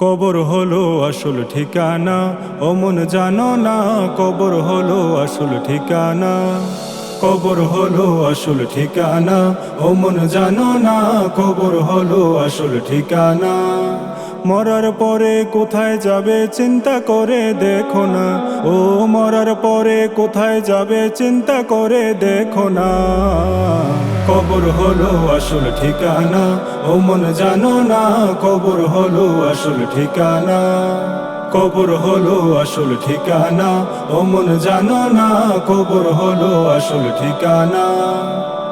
কবর হলো আসল ঠিকানা। ও মন জানো না, কবর হলো আসল ঠিকানা। কবর হলো আসল ঠিকানা। ও মন জানো না, কবর হলো আসল ঠিকানা। মরার পরে কোথায় যাবে চিন্তা করে দেখো না। ও মরার পরে কোথায় যাবে চিন্তা করে দেখো না। কবর হলো আসল ঠিকানা, ও মন জানো না, কবর হলো আসল ঠিকানা। কবর হলো আসল ঠিকানা, ও মন জানো না, কবর হলো আসল ঠিকানা।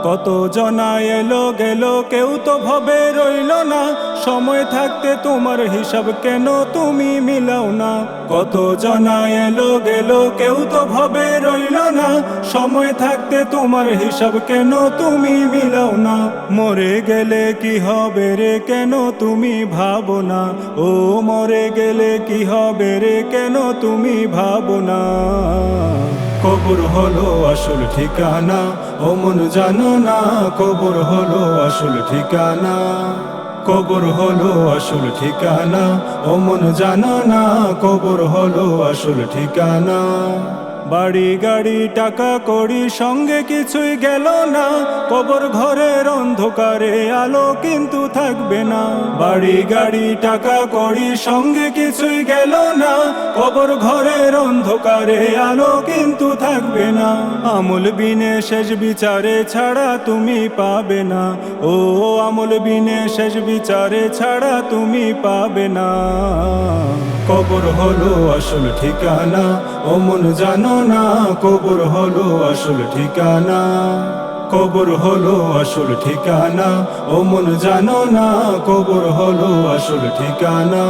কত জনা এলো গেল কেউ তো ভবে রইল না। সময় থাকতে তোমার হিসাব কেন তুমি মিলাও না? কত জনা এলো গেল কেউ তো ভবে রইল না। সময় থাকতে তোমার হিসাব কেন তুমি মিলাও না? মরে গেলে কি হবে রে কেন তুমি ভাবো না? ও মরে গেলে কি হবে রে কেন তুমি ভাবো না? কবর হলো আসল ঠিকানা। ও মন জানো না, কবর হলো আসল ঠিকানা। কবর হলো আসল ঠিকানা। ও মন জানো না, কবর হলো আসল ঠিকানা। বাড়ি গাড়ি, টাকা করি সঙ্গে কিছুই গেল না। কবর ঘরের অন্ধকারে আলো কিন্তু থাকবে না। বাড়ি গাড়ি, টাকা করি সঙ্গে কিছুই গেল না। কবর ঘরের অন্ধকারে, আলো কিন্তু থাকবে না। আমল বিনে শেষ বিচারে ছাড়া তুমি পাবে না। ও, আমল বিনে শেষ বিচারে ছাড়া তুমি পাবে না। কবর হলো আসল ঠিকানা ও মন জানো না, কবর হলো আসল ঠিকানা। কবর হলো আসল ঠিকানা ও মন জানো না, কবর হলো আসল ঠিকানা।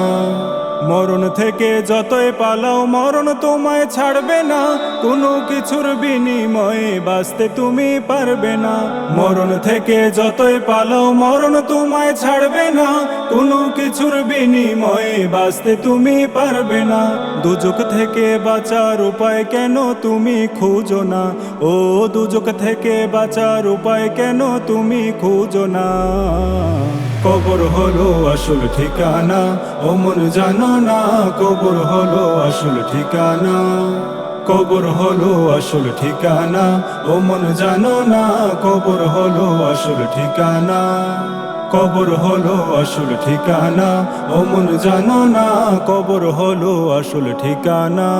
মরণ থেকে যতই পালাও, মরণ তোমায় ছাড়বে না। কোনো কিছুর বিনিময়ে বাঁচতে তুমি পারবে না। মরণ থেকে যতই পালাও, মরণ তোমায় ছাড়বে না। কোনো কিছুর বিনিময়ে বাঁচতে তুমি পারবে না। দুজক থেকে বাঁচার উপায় কেন তুমি খুঁজো না? ও দুজক থেকে বাঁচার উপায় কেন তুমি খুঁজো না? কবর হলো আসল ঠিকানা। মন জানো না, কবর হলো আসল ঠিকানা। কবর হলো আসল ঠিকানা। ও মন জানো না, কবর হলো আসল ঠিকানা। কবর হলো আসল ঠিকানা। ও মন জানো না, কবর হলো আসল ঠিকানা।